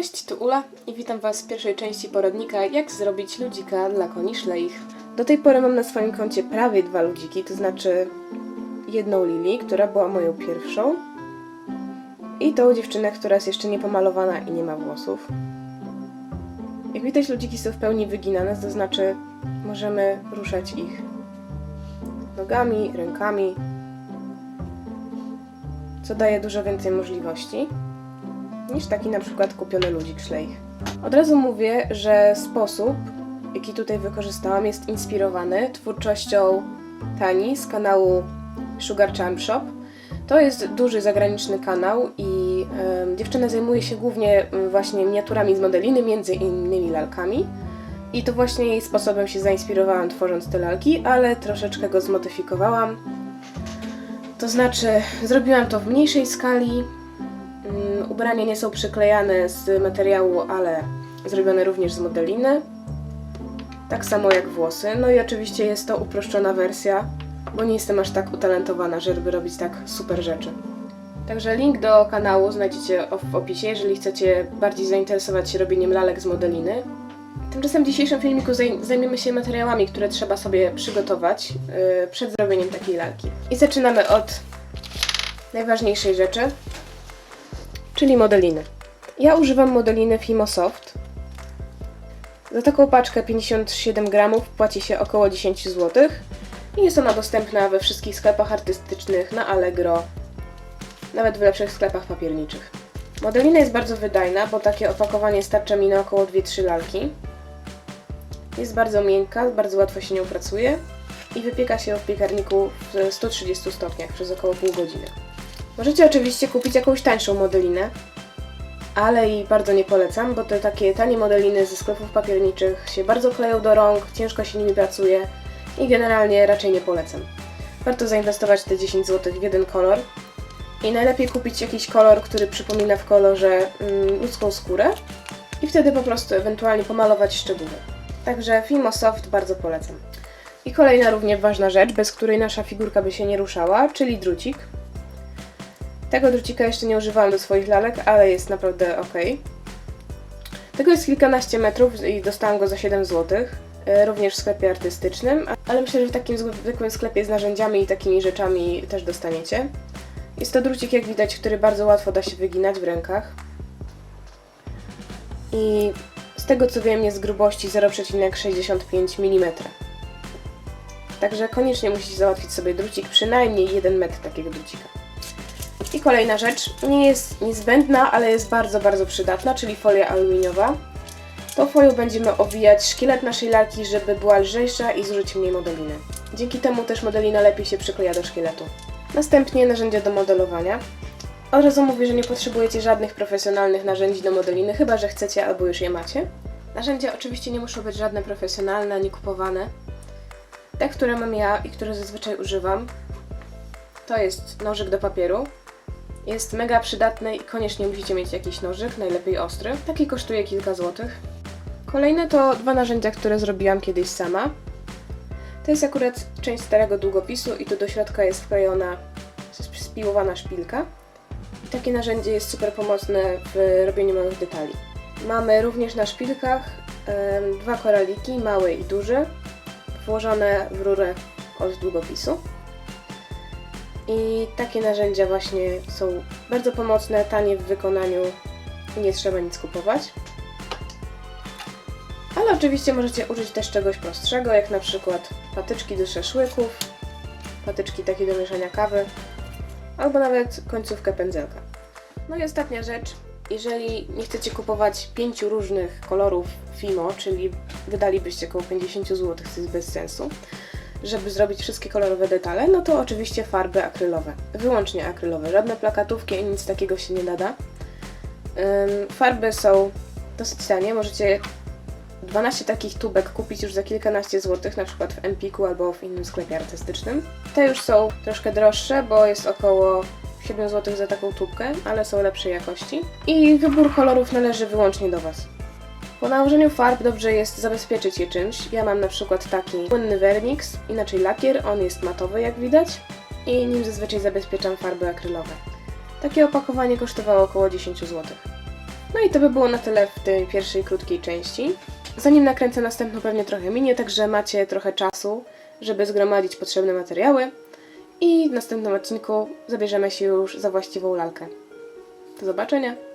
Cześć, tu Ula i witam Was w pierwszej części poradnika jak zrobić ludzika dla koni szleich. Do tej pory mam na swoim koncie prawie dwa ludziki, to znaczy jedną Lili, która była moją pierwszą i tą dziewczynę, która jest jeszcze niepomalowana i nie ma włosów. Jak widać ludziki są w pełni wyginane, to znaczy możemy ruszać ich nogami, rękami, co daje dużo więcej możliwości niż taki na przykład kupiony ludzik szleich. Od razu mówię, że sposób, jaki tutaj wykorzystałam, jest inspirowany twórczością Tani z kanału Sugar Charm Shop. To jest duży zagraniczny kanał i em, dziewczyna zajmuje się głównie właśnie miniaturami z modeliny, między innymi lalkami. I to właśnie jej sposobem się zainspirowałam tworząc te lalki, ale troszeczkę go zmodyfikowałam. To znaczy, zrobiłam to w mniejszej skali, Ubrania nie są przyklejane z materiału, ale zrobione również z modeliny. Tak samo jak włosy. No i oczywiście jest to uproszczona wersja, bo nie jestem aż tak utalentowana, żeby robić tak super rzeczy. Także link do kanału znajdziecie w opisie, jeżeli chcecie bardziej zainteresować się robieniem lalek z modeliny. Tymczasem w dzisiejszym filmiku zaj- zajmiemy się materiałami, które trzeba sobie przygotować yy, przed zrobieniem takiej lalki. I zaczynamy od najważniejszej rzeczy, czyli modeliny. Ja używam modeliny Fimosoft. Za taką paczkę 57 gramów płaci się około 10 zł i jest ona dostępna we wszystkich sklepach artystycznych, na Allegro, nawet w lepszych sklepach papierniczych. Modelina jest bardzo wydajna, bo takie opakowanie starcza mi na około 2-3 lalki. Jest bardzo miękka, bardzo łatwo się nią pracuje i wypieka się w piekarniku w 130 stopniach przez około pół godziny. Możecie oczywiście kupić jakąś tańszą modelinę, ale i bardzo nie polecam, bo te takie tanie modeliny ze sklepów papierniczych się bardzo kleją do rąk, ciężko się nimi pracuje i generalnie raczej nie polecam. Warto zainwestować te 10 zł w jeden kolor i najlepiej kupić jakiś kolor, który przypomina w kolorze mm, ludzką skórę i wtedy po prostu ewentualnie pomalować szczegóły. Także Filmosoft bardzo polecam. I kolejna równie ważna rzecz, bez której nasza figurka by się nie ruszała, czyli drucik. Tego drucika jeszcze nie używałam do swoich lalek, ale jest naprawdę ok. Tego jest kilkanaście metrów i dostałam go za 7 zł. e, Również w sklepie artystycznym, ale myślę, że w takim zwykłym sklepie z narzędziami i takimi rzeczami też dostaniecie. Jest to drucik, jak widać, który bardzo łatwo da się wyginać w rękach. I z tego co wiem, jest grubości 0,65 mm. Także koniecznie musicie załatwić sobie drucik, przynajmniej 1 metr takiego drucika. I kolejna rzecz, nie jest niezbędna, ale jest bardzo, bardzo przydatna, czyli folia aluminiowa. Tą folią będziemy owijać szkielet naszej lalki, żeby była lżejsza i zużyć mniej modeliny. Dzięki temu też modelina lepiej się przykleja do szkieletu. Następnie narzędzia do modelowania. Od razu mówię, że nie potrzebujecie żadnych profesjonalnych narzędzi do modeliny, chyba że chcecie albo już je macie. Narzędzia oczywiście nie muszą być żadne profesjonalne ani kupowane. Te, które mam ja i które zazwyczaj używam, to jest nożyk do papieru, jest mega przydatny i koniecznie musicie mieć jakiś nożyk, najlepiej ostry. Taki kosztuje kilka złotych. Kolejne to dwa narzędzia, które zrobiłam kiedyś sama. To jest akurat część starego długopisu i tu do środka jest wklejona sp- spiłowana szpilka. I takie narzędzie jest super pomocne w robieniu małych detali. Mamy również na szpilkach dwa koraliki, mały i duży, włożone w rurę od długopisu. I takie narzędzia właśnie są bardzo pomocne, tanie w wykonaniu i nie trzeba nic kupować. Ale oczywiście możecie użyć też czegoś prostszego, jak na przykład patyczki do szaszłyków, patyczki takie do mieszania kawy, albo nawet końcówkę pędzelka. No i ostatnia rzecz, jeżeli nie chcecie kupować pięciu różnych kolorów Fimo, czyli wydalibyście około 50 zł, co jest bez sensu, żeby zrobić wszystkie kolorowe detale, no to oczywiście farby akrylowe. Wyłącznie akrylowe, żadne plakatówki i nic takiego się nie nada. Farby są dosyć tanie, możecie 12 takich tubek kupić już za kilkanaście złotych, na przykład w Empiku albo w innym sklepie artystycznym. Te już są troszkę droższe, bo jest około 7 zł za taką tubkę, ale są lepszej jakości. I wybór kolorów należy wyłącznie do Was. Po nałożeniu farb dobrze jest zabezpieczyć je czymś. Ja mam na przykład taki płynny Vernix, inaczej lakier, on jest matowy jak widać i nim zazwyczaj zabezpieczam farby akrylowe. Takie opakowanie kosztowało około 10 zł. No i to by było na tyle w tej pierwszej krótkiej części. Zanim nakręcę następną, pewnie trochę minie, także macie trochę czasu, żeby zgromadzić potrzebne materiały. I w następnym odcinku zabierzemy się już za właściwą lalkę. Do zobaczenia!